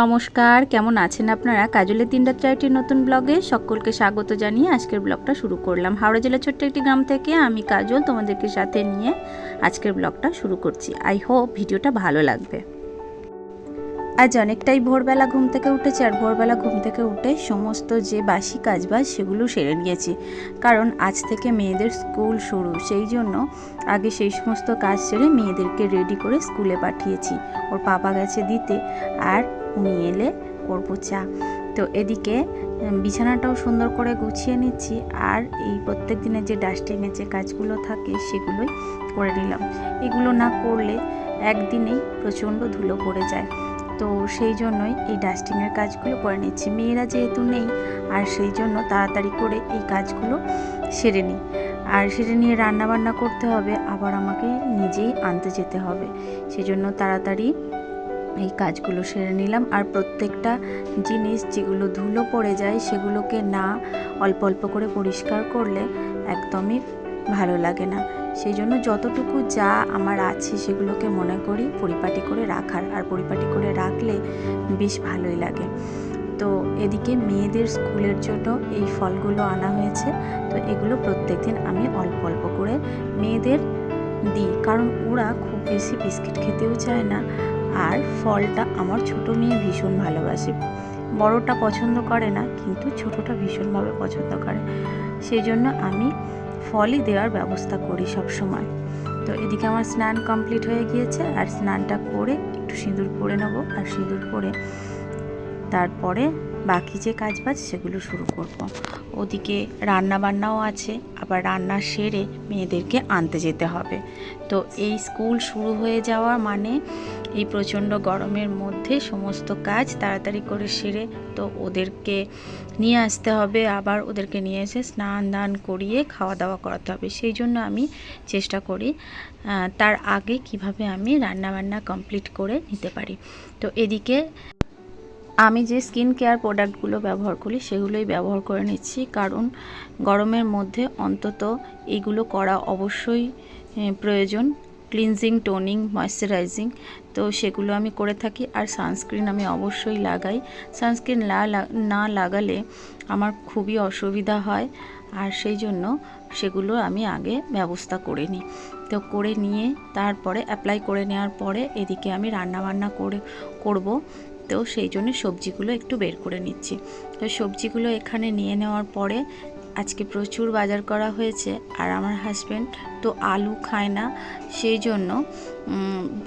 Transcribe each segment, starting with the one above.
নমস্কার, কেমন আছেন আপনারা? কাজলের তিন রাত চারটির নতুন ব্লগে সকলকে স্বাগত জানিয়ে আজকের ব্লগটা শুরু করলাম। হাওড়া জেলার ছোট্ট একটি গ্রাম থেকে আমি কাজল তোমাদেরকে সাথে নিয়ে আজকের ব্লগটা শুরু করছি। আই হোপ ভিডিওটা ভালো লাগবে। আজ অনেকটাই ভোরবেলা ঘুম থেকে উঠেছি আর ভোরবেলা ঘুম থেকে উঠে সমস্ত যে বাসি কাজবাজ সেগুলো সেরে নিয়েছি। কারণ আজ থেকে মেয়েদের স্কুল শুরু, সেই জন্য আগে সেই সমস্ত কাজ সেরে মেয়েদেরকে রেডি করে স্কুলে পাঠিয়েছি। ওর পাপা গেছে দিতে আর উনি এলে করব চা। তো এদিকে বিছানাটাও সুন্দর করে গুছিয়ে নিচ্ছি আর এই প্রত্যেক দিনের যে ডাস্টিংয়ের যে কাজগুলো থাকে সেগুলোই করে নিলাম। এগুলো না করলে একদিনেই প্রচণ্ড ধুলো পড়ে যায়। তো সেই জন্যই এই ডাস্টিংয়ের কাজগুলো করে নিচ্ছি। মেয়েরা যেহেতু নেই, আর সেই জন্য তাড়াতাড়ি করে এই কাজগুলো সেরে নিই। আর সেটা নিয়ে রান্না বান্না করতে হবে, আবার আমাকে নিজেই আনতে যেতে হবে। সেজন্য তাড়াতাড়ি এই কাজগুলো সেরে নিলাম। আর প্রত্যেকটা জিনিস যেগুলো ধুলো পড়ে যায়, সেগুলোকে না অল্প অল্প করে পরিষ্কার করলে একদমই ভালো লাগে না। সেই জন্য যতটুকু যা আমার আছে সেগুলোকে মনে করি পরিপাটি করে রাখার। আর পরিপাটি করে রাখলে বেশ ভালোই লাগে। তো এদিকে মেয়েদের স্কুলের জন্য এই ফলগুলো আনা হয়েছে। তো এগুলো প্রত্যেকদিন আমি অল্প অল্প করে মেয়েদের দিই। কারণ ওরা খুব বেশি বিস্কিট খেতেও চায় না। আর ফলটা আমার ছোট মেয়ে ভীষণ ভালোবাসে। বড়টা পছন্দ করে না, কিন্তু ছোটটা ভীষণভাবে পছন্দ করে। সেই জন্য আমি ফলই দেওয়ার ব্যবস্থা করি সব সময় তো এদিকে আমার স্নান কমপ্লিট হয়ে গিয়েছে, আর স্নানটা করে একটু সিঁদুর পরে নেব। আর সিঁদুর পরে তারপরে বাকি যে কাজ বাজ সেগুলো শুরু করব। ওদিকে রান্না বান্নাও আছে, আবার রান্না সেরে মেয়েদেরকে আনতে যেতে হবে। তো এই স্কুল শুরু হয়ে যাওয়া মানে এই প্রচণ্ড গরমের মধ্যে সমস্ত কাজ তাড়াতাড়ি করে সেরে তো ওদেরকে নিয়ে আসতে হবে, আবার ওদেরকে নিয়ে এসে স্নান দান করিয়ে খাওয়া দাওয়া করাতে হবে। সেই জন্য আমি চেষ্টা করি তার আগে কীভাবে আমি রান্না বান্না কমপ্লিট করে নিতে পারি। তো এদিকে আমি যে স্কিন কেয়ার প্রোডাক্টগুলো ব্যবহার করি সেগুলোই ব্যবহার করে নিচ্ছি। কারণ গরমের মধ্যে অন্তত এগুলো করা অবশ্যই প্রয়োজন। ক্লিনজিং টোনিং ময়শ্চারাইজিং তো সেগুলো আমি করে থাকি। আর সানস্ক্রিন আমি অবশ্যই লাগাই। সানস্ক্রিন না লাগালে আমার খুবই অসুবিধা হয়। আর সেই জন্য সেগুলো আমি আগে ব্যবস্থা করে নিই। তো করে নিয়ে তারপরে অ্যাপ্লাই করে নেওয়ার পরে এদিকে আমি রান্না বান্না করে, করব। তো সেই জন্য সবজিগুলো একটু বের করে নিচ্ছি। তো সবজিগুলো এখানে নিয়ে নেওয়ার পরে আজকে প্রচুর বাজার করা হয়েছে আর আমার হাজব্যান্ড তো আলু খায় না, সেই জন্য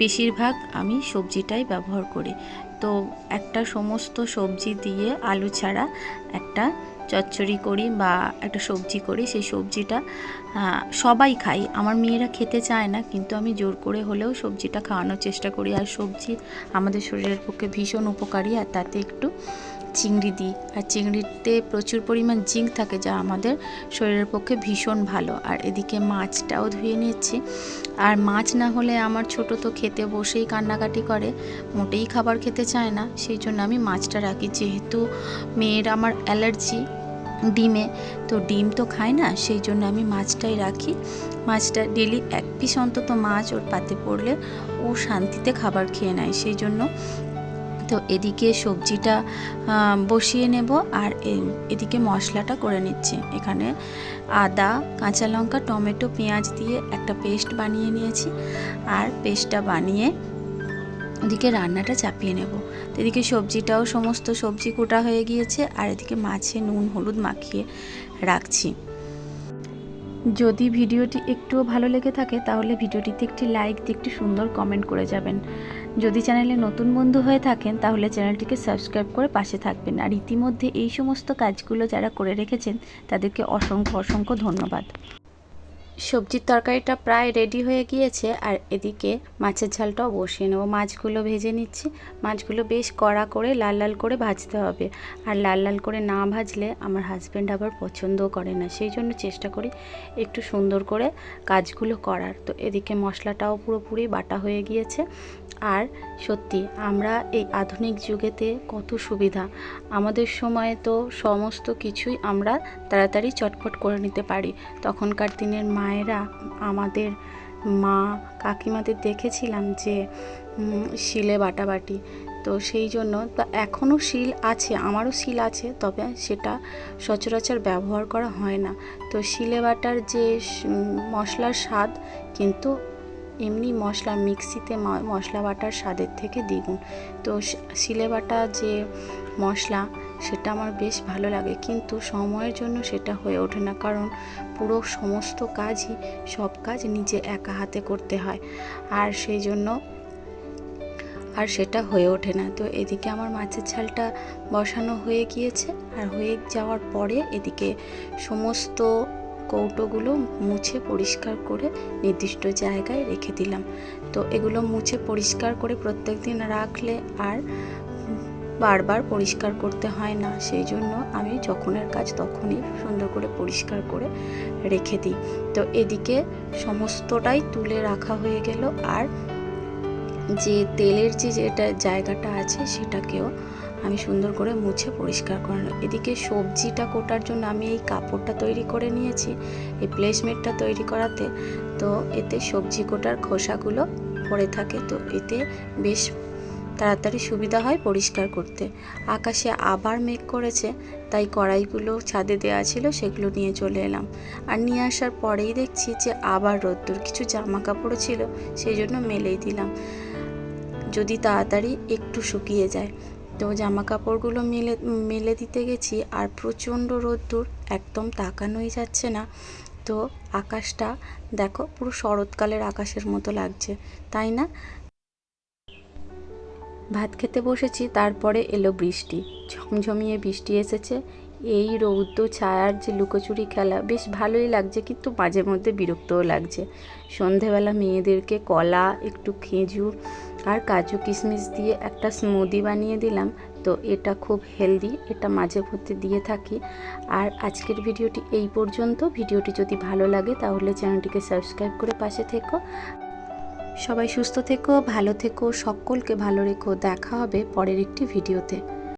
বেশিরভাগ আমি সবজিটাই ব্যবহার করি। তো একটা সমস্ত সবজি দিয়ে আলু ছাড়া একটা চচ্চড়ি করি বা একটা সবজি করি, সেই সবজিটা সবাই খাই আমার মেয়েরা খেতে চায় না, কিন্তু আমি জোর করে হলেও সবজিটা খাওয়ানোর চেষ্টা করি। আর সবজি আমাদের শরীরের পক্ষে ভীষণ উপকারী, আর তাতে একটু চিংড়ি দিই। আর চিংড়িতে প্রচুর পরিমাণ জিঙ্ক থাকে যা আমাদের শরীরের পক্ষে ভীষণ ভালো। আর এদিকে মাছটাও ধুয়ে নিচ্ছি। আর মাছ না হলে আমার ছোট তো খেতে বসেই কান্নাকাটি করে। মোটেই খাবার খেতে চায় না। সেই জন্য আমি মাছটা রাখি। যেহেতু মেয়ের আমার অ্যালার্জি ডিমে, তো ডিম তো খায় না। সেই জন্য আমি মাছটাই রাখি। মাছটা ডেলি এক পিস অন্তত মাছ ওর পাতে পড়লে ও শান্তিতে খাবার খেয়ে নেয়। সেই জন্য তো এদিকে সবজিটা বসিয়ে নেব আর এদিকে মশলাটা করে নিচ্ছি। এখানে আদা, কাঁচা লঙ্কা, টমেটো, পেঁয়াজ দিয়ে একটা পেস্ট বানিয়ে নিয়েছি আর পেস্টটা বানিয়ে ওদিকে রান্নাটা চাপিয়ে নেব। এদিকে সবজিটাও সমস্ত সবজি কোটা হয়ে গিয়েছে আর এদিকে মাছে নুন, হলুদ মাখিয়ে রাখছি। যদি ভিডিওটি একটুও ভালো লেগে থাকে তাহলে ভিডিওটিতে একটি লাইক দিয়ে একটি সুন্দর কমেন্ট করে যাবেন। যদি চ্যানেলে নতুন বন্ধু হয়ে থাকেন, তাহলে চ্যানেলটিকে সাবস্ক্রাইব করে পাশে থাকবেন। আর ইতিমধ্যে এই সমস্ত কাজগুলো যারা করে রেখেছেন, তাদেরকে অসংখ্য অসংখ্য ধন্যবাদ। সবজির তরকারিটা প্রায় রেডি হয়ে গিয়েছে, আর এদিকে মাছের ঝালটাও বসিয়ে নেব। মাছগুলো ভেজে নিচ্ছি। মাছগুলো বেশ কড়া করে লাল লাল করে ভাজতে হবে। আর লাল লাল করে না ভাজলে আমার হাজব্যান্ড আবার পছন্দও করে না। সেই জন্য চেষ্টা করি একটু সুন্দর করে কাজগুলো করার। তো এদিকে মশলাটাও পুরোপুরি বাটা হয়ে গিয়েছে। আর সত্যি, আমরা এই আধুনিক যুগেতে কত সুবিধা। আমাদের সময়ে তো সমস্ত কিছুই আমরা তাড়াতাড়ি চটপট করে নিতে পারি। তখনকার দিনের মায়েরা আমাদের মা কাকিমাদের দেখেছিলাম যে শিলে বাটাবাটি। তো সেই জন্য তা এখনও শিল আছে, আমারও শিল আছে, তবে সেটা সচরাচর ব্যবহার করা হয় না। তো শিলে বাটার যে মশলার স্বাদ কিন্তু এমনি মশলা মিক্সিতে মশলা বাটার স্বাদের থেকে দ্বিগুণ। তো শিলে বাটা যে মশলা, সেটা আমার বেশ ভালো লাগে। কিন্তু সময়ের জন্য সেটা হয়ে ওঠে না। কারণ পুরো সমস্ত কাজই, সব কাজ নিজে একা হাতে করতে হয়। আর সেই জন্য আর সেটা হয়ে ওঠে না। তো এদিকে আমার মাছের ঝালটা বসানো হয়ে গিয়েছে। আর হয়ে যাওয়ার পরে এদিকে সমস্ত কৌটোগুলো মুছে পরিষ্কার করে নির্দিষ্ট জায়গায় রেখে দিলাম। তো এগুলো মুছে পরিষ্কার করে প্রত্যেক দিন রাখলে আর বারবার পরিষ্কার করতে হয় না। সেই জন্য আমি যখনের কাজ তখনই সুন্দর করে পরিষ্কার করে রেখে দিই। তো এদিকে সমস্তটাই তুলে রাখা হয়ে গেল। আর যে তেলের যে যেটা জায়গাটা আছে সেটাকেও আমি সুন্দর করে মুছে পরিষ্কার করে এদিকে সবজিটা কোটার জন্য আমি এই কাপড়টা তৈরি করে নিয়েছি, এই প্লেসমেটটা তৈরি করাতে। তো এতে সবজি কোটার খোসাগুলো পড়ে থাকে। তো এতে বেশ তাড়াতাড়ি সুবিধা হয় পরিষ্কার করতে। আকাশে আবার মেঘ করেছে, তাই কড়াইগুলো ছাদে দেওয়া ছিল, সেগুলো নিয়ে চলে এলাম। আর নিয়ে আসার পরেই দেখছি যে আবার রোদ্দুর, কিছু জামা কাপড়ও ছিল, সেই জন্য মেলেই দিলাম। যদি তাড়াতাড়ি একটু শুকিয়ে যায়। তো জামা কাপড়গুলো মেলে মেলে দিতে গেছি আর প্রচণ্ড রোদ্দুর, একদম তাকানোই যাচ্ছে না। তো আকাশটা দেখো পুরো শরৎকালের আকাশের মতো লাগছে, তাই না? ভাত খেতে বসেছি, তারপরে এলো বৃষ্টি, ঝমঝমিয়ে বৃষ্টি এসেছে। এই রৌদ্র ছায়ার যে লুকোচুরি খেলা, বেশ ভালোই লাগছে, কিন্তু মাঝে মধ্যে বিরক্তও লাগছে। সন্ধেবেলা মেয়েদেরকে কলা, একটু খেজুর আর কাজু কিশমিশ দিয়ে একটা স্মুদি বানিয়ে দিলাম। তো এটা খুব হেলদি এটা মাঝে মধ্যে দিয়ে থাকি। আর আজকের ভিডিওটি এই পর্যন্ত। ভিডিওটি যদি ভালো লাগে তাহলে চ্যানেলটিকে সাবস্ক্রাইব করে পাশে থেকো। সবাই সুস্থ থেকো, ভালো থেকো, সকলকে ভালো রেখো। দেখা হবে পরের একটি ভিডিওতে।